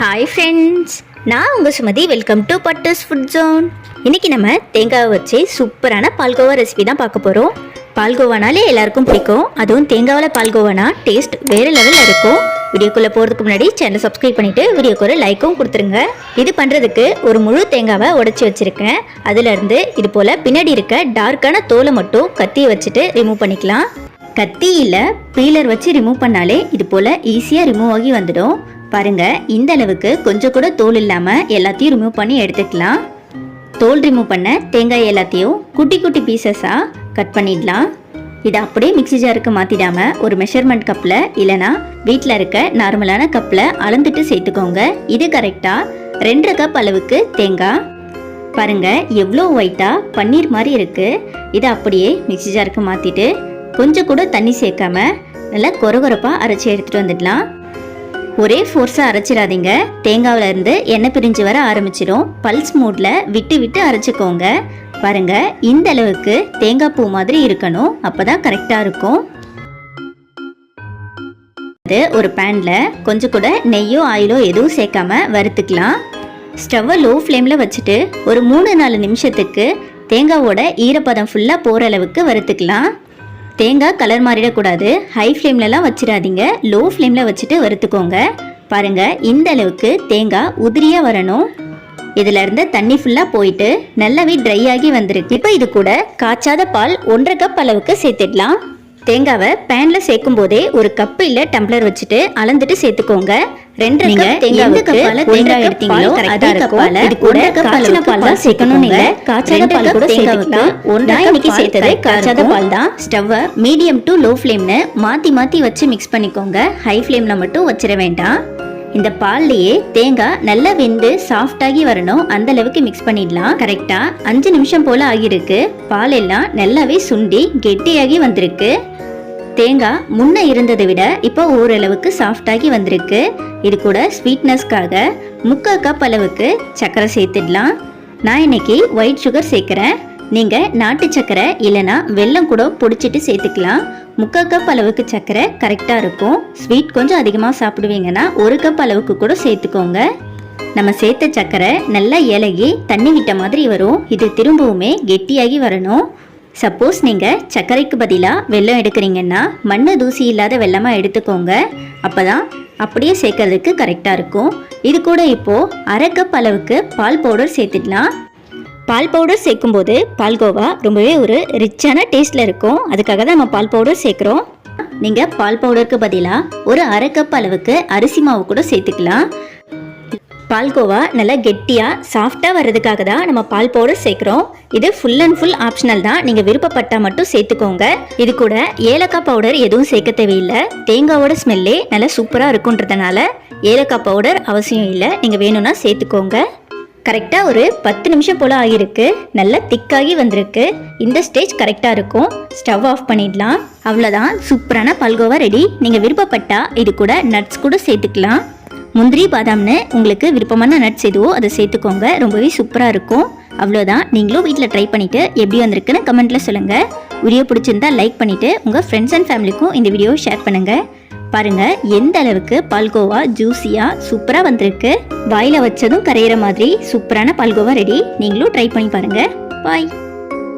Hi friends நான் உங்கள் Sumathi. Welcome to Butters Food Zone இன்றைக்கி நம்ம தேங்காவை வச்சு சூப்பரான பால்கோவா ரெசிபி தான் பார்க்க போகிறோம் பால்கோவானாலே எல்லாருக்கும் பிடிக்கும். அதுவும் தேங்காவில் பால்கோவானா டேஸ்ட் வேறு லெவலில் இருக்கும். வீடியோக்குள்ளே போகிறதுக்கு முன்னாடி சேனல் சப்ஸ்கிரைப் பண்ணிவிட்டு வீடியோக்கு ஒரு லைக்கும் கொடுத்துருங்க. இது பண்ணுறதுக்கு ஒரு முழு தேங்காவை உடச்சி வச்சுருக்கேன். அதுலேருந்து இது போல் பின்னாடி இருக்க டார்க்கான தோலை மட்டும் கத்தியை வச்சுட்டு ரிமூவ் பண்ணிக்கலாம். கத்தியில் பீலர் வச்சு ரிமூவ் பண்ணாலே இது போல் ஈஸியாக ரிமூவ் ஆகி வந்துடும். பாருங்க இந்த அளவுக்கு கொஞ்சம் கூட தோல் இல்லாமல் எல்லாத்தையும் ரிமூவ் பண்ணி எடுத்துக்கலாம். தோல் ரிமூவ் பண்ண தேங்காய் எல்லாத்தையும் குட்டி குட்டி பீசஸாக கட் பண்ணிடலாம். இதை அப்படியே மிக்ஸி ஜாருக்கு மாற்றிடாம ஒரு மெஷர்மெண்ட் கப்பில் இல்லைனா வீட்டில் இருக்க நார்மலான கப்பில் அளந்துட்டு சேர்த்துக்கோங்க. இது கரெக்டாக ரெண்டரை கப் அளவுக்கு தேங்காய். பாருங்க எவ்வளோ ஒயிட்டாக பன்னீர் மாதிரி இருக்கு. இதை அப்படியே மிக்ஸி ஜாருக்கு மாற்றிட்டு கொஞ்சம் கூட தண்ணி சேர்க்காம நல்லா கொரகொரப்பாக அரைச்சி எடுத்துகிட்டு வந்துடலாம். ஒரே ஃபோர்ஸாக அரைச்சிடாதீங்க. தேங்காவில் இருந்து எண்ணெய் பிரிஞ்சு வர ஆரம்பிச்சிடும் பல்ஸ் மூடில் விட்டு விட்டு அரைச்சிக்கோங்க. பாருங்க இந்த அளவுக்கு தேங்காய் பூ மாதிரி இருக்கணும். அப்பதான் கரெக்டாக இருக்கும். அது ஒரு பேனில் கொஞ்சம் கூட நெய்யோ ஆயிலோ எதுவும் சேர்க்காம வறுத்துக்கலாம். ஸ்டவ்வை லோ ஃப்ளேமில் வச்சுட்டு ஒரு மூணு நாலு நிமிஷத்துக்கு தேங்காவோட ஈரப்பதம் ஃபுல்லாக போகிற அளவுக்கு வறுத்துக்கலாம். தேங்காய் கலர் மாறிடக்கூடாது. ஹை ஃப்ளேம்லலாம் வச்சிடாதீங்க லோ ஃப்ளேமில் வச்சுட்டு வறுத்துக்கோங்க. பாருங்க இந்த அளவுக்கு தேங்காய் உதிரியாக வரணும். இதுலேருந்து தண்ணி ஃபுல்லாக போயிட்டு நல்லாவே ட்ரை ஆகி வந்திருக்கு. இப்போ இது கூட காய்ச்சாத பால் ஒன்றரை கப் அளவுக்கு சேர்த்துடலாம். தேங்காவை பேன்ல சேர்க்கும் போதே ஒரு கப் இல்ல டம்ளர் வச்சுட்டு அளந்துட்டு சேர்த்துக்கோங்க ரெண்டு நீங்க கப்பால ஒன்றரை தேங்காய் எடுத்தீங்களோ பால் correct ஆ correct ஆ இருக்கும். இருக்கும். இது கூட காய்ச்சின பால் தான் சேர்க்கணும் இல்ல. காய்ச்சாத பால் கூட சேர்த்துக்கலாம் கப் இன்னைக்கு சேர்த்தது காய்ச்சாத. பால் தான் ஸ்டவ்வை மீடியம் டு லோ ஃப்ளேம்னு மாத்தி மாத்தி வச்சு மிக்ஸ் பண்ணிக்கோங்க ஹை ஃப்ளேம்ல மட்டும் வச்சிட வேண்டாம் இந்த பால்லையே தேங்காய் நல்லா வெந்து சாஃப்டாகி வரணும். அந்த அளவுக்கு மிக்ஸ் பண்ணிடலாம். கரெக்டா அஞ்சு நிமிஷம் போல ஆகியிருக்கு. பால் எல்லாம் நல்லாவே சுண்டி கெட்டியாகி வந்திருக்கு. தேங்காய் முன்ன இருந்ததை விட இப்போ ஓரளவுக்கு சாஃப்டாகி வந்திருக்கு. இது கூட ஸ்வீட்னஸ்க்காக முக்கால் கப் அளவுக்கு சர்க்கரை சேர்த்துடலாம். நான் இன்னைக்கு ஒயிட் சுகர் சேர்க்குறேன். நீங்கள் நாட்டு சர்க்கரை இல்லைனா வெல்லம் கூட பொடிச்சிட்டு சேர்த்துக்கலாம். முக்கால் கப் அளவுக்கு சர்க்கரை கரெக்டாக இருக்கும். ஸ்வீட் கொஞ்சம் அதிகமாக சாப்பிடுவீங்கன்னா ஒரு கப் அளவுக்கு கூட சேர்த்துக்கோங்க. நம்ம சேர்த்த சர்க்கரை நல்லா இலகி தண்ணி விட்ட மாதிரி வரும். இது திரும்பவுமே கெட்டியாகி வரணும். சப்போஸ் நீங்கள் சர்க்கரைக்கு பதிலாக வெல்லம் எடுக்கிறீங்கன்னா மண்ணு தூசி இல்லாத வெள்ளமாக எடுத்துக்கோங்க. அப்போ தான் அப்படியே சேர்க்கறதுக்கு கரெக்டாக இருக்கும். இது கூட இப்போது அரை கப் அளவுக்கு பால் பவுடர் சேர்த்துக்கலாம். பால் பவுடர் சேர்க்கும்போது பால்கோவா ரொம்பவே ஒரு ரிச்சான டேஸ்ட்டில் இருக்கும். அதுக்காக தான் நம்ம பால் பவுடர் சேர்க்குறோம். நீங்கள் பால் பவுடருக்கு பதிலாக ஒரு அரை கப் அளவுக்கு அரிசி மாவு கூட சேர்த்துக்கலாம். பால்கோவா நல்லா கெட்டியாக சாஃப்டாக வர்றதுக்காக தான் நம்ம பால் பவுடர் சேர்க்குறோம். இது ஃபுல் அண்ட் ஃபுல் ஆப்ஷனல் தான். நீங்கள் விருப்பப்பட்டால் மட்டும் சேர்த்துக்கோங்க. இது கூட ஏலக்காய் பவுடர் எதுவும் சேர்க்க தேவையில்லை. தேங்காவோட ஸ்மெல்லே நல்லா சூப்பராக இருக்குன்றதுனால ஏலக்காய் பவுடர் அவசியம் இல்லை. நீங்கள் வேணும்னா சேர்த்துக்கோங்க. கரெக்டாக ஒரு பத்து நிமிஷம் போல் ஆகியிருக்கு. நல்லா திக்காகி வந்திருக்கு. இந்த ஸ்டேஜ் கரெக்டாக இருக்கும். ஸ்டவ் ஆஃப் பண்ணிடலாம். அவ்வளோதான் சூப்பரான பல்கோவா ரெடி. நீங்கள் விருப்பப்பட்டால் இது கூட நட்ஸ் கூட சேர்த்துக்கலாம். முந்திரி பாதாம்னு உங்களுக்கு விருப்பமான நட்ஸ் எதுவோ அதை சேர்த்துக்கோங்க. ரொம்பவே சூப்பராக இருக்கும். அவ்வளோதான் நீங்களும் வீட்டில் ட்ரை பண்ணிவிட்டு எப்படி வந்திருக்குன்னு கமெண்ட்டில் சொல்லுங்கள் வீடியோ பிடிச்சிருந்தா லைக் பண்ணிவிட்டு உங்கள் ஃப்ரெண்ட்ஸ் அண்ட் ஃபேமிலிக்கும் இந்த வீடியோவை ஷேர் பண்ணுங்கள் பாருங்க எந்த அளவுக்கு பால்கோவா ஜூஸியா சூப்பரா வந்திருக்கு. வாயில வச்சதும் கரையிற மாதிரி சூப்பரான பால்கோவா ரெடி நீங்களும் ட்ரை பண்ணி பாருங்க. பாய்